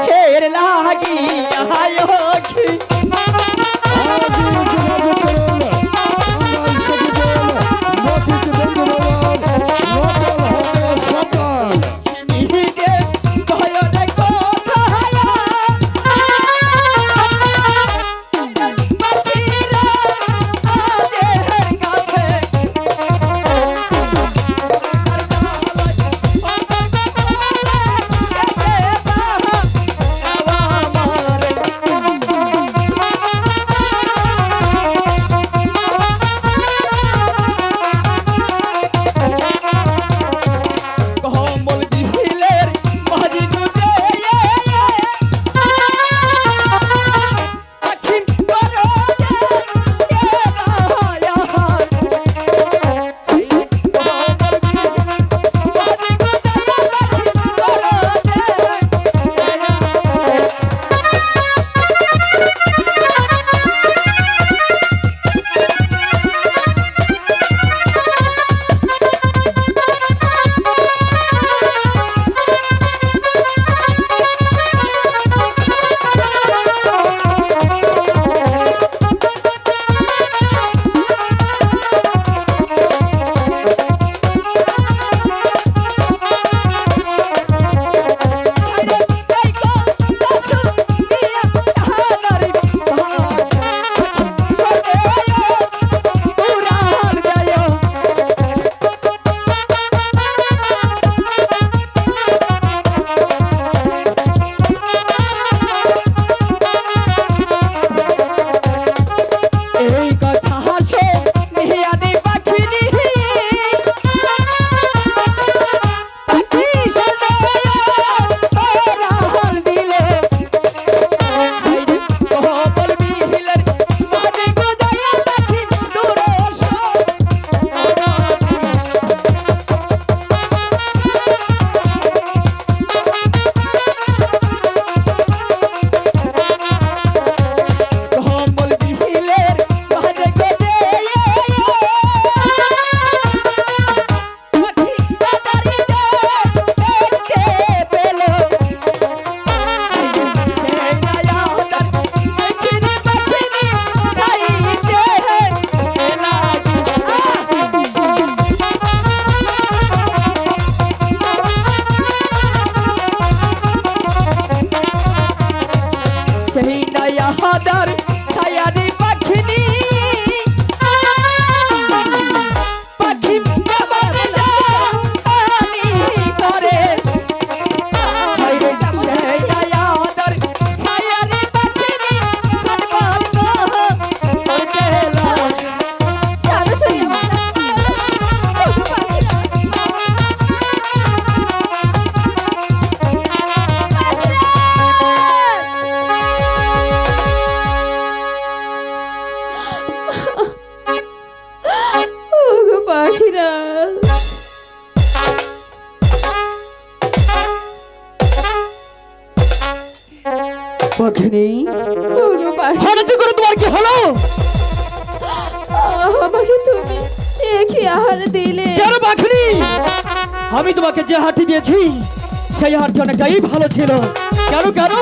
হের লাগি পাখিরা পাখিনি হঠাৎ করে তোমার কি হলো? আমাকে তুমি একই আহার দিলে। কেন পাখিনি আমি তোমাকে যে হাঁটি দিয়েছি সেই হাঁটি অনেকটাই ভালো ছিল। কেন কেন?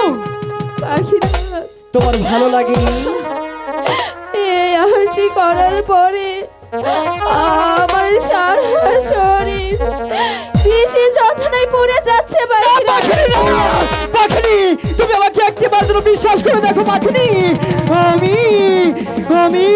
তোমার ভালো লাগেনি? এই আহারটি করার পরে আমার সারা শরীর। বেশি যন্ত্রণায় পড়ে যাচ্ছে পাখিনি তুমি আমাকে একটি বার বিশ্বাস করে দেখো, পাখিনি। আমি আমি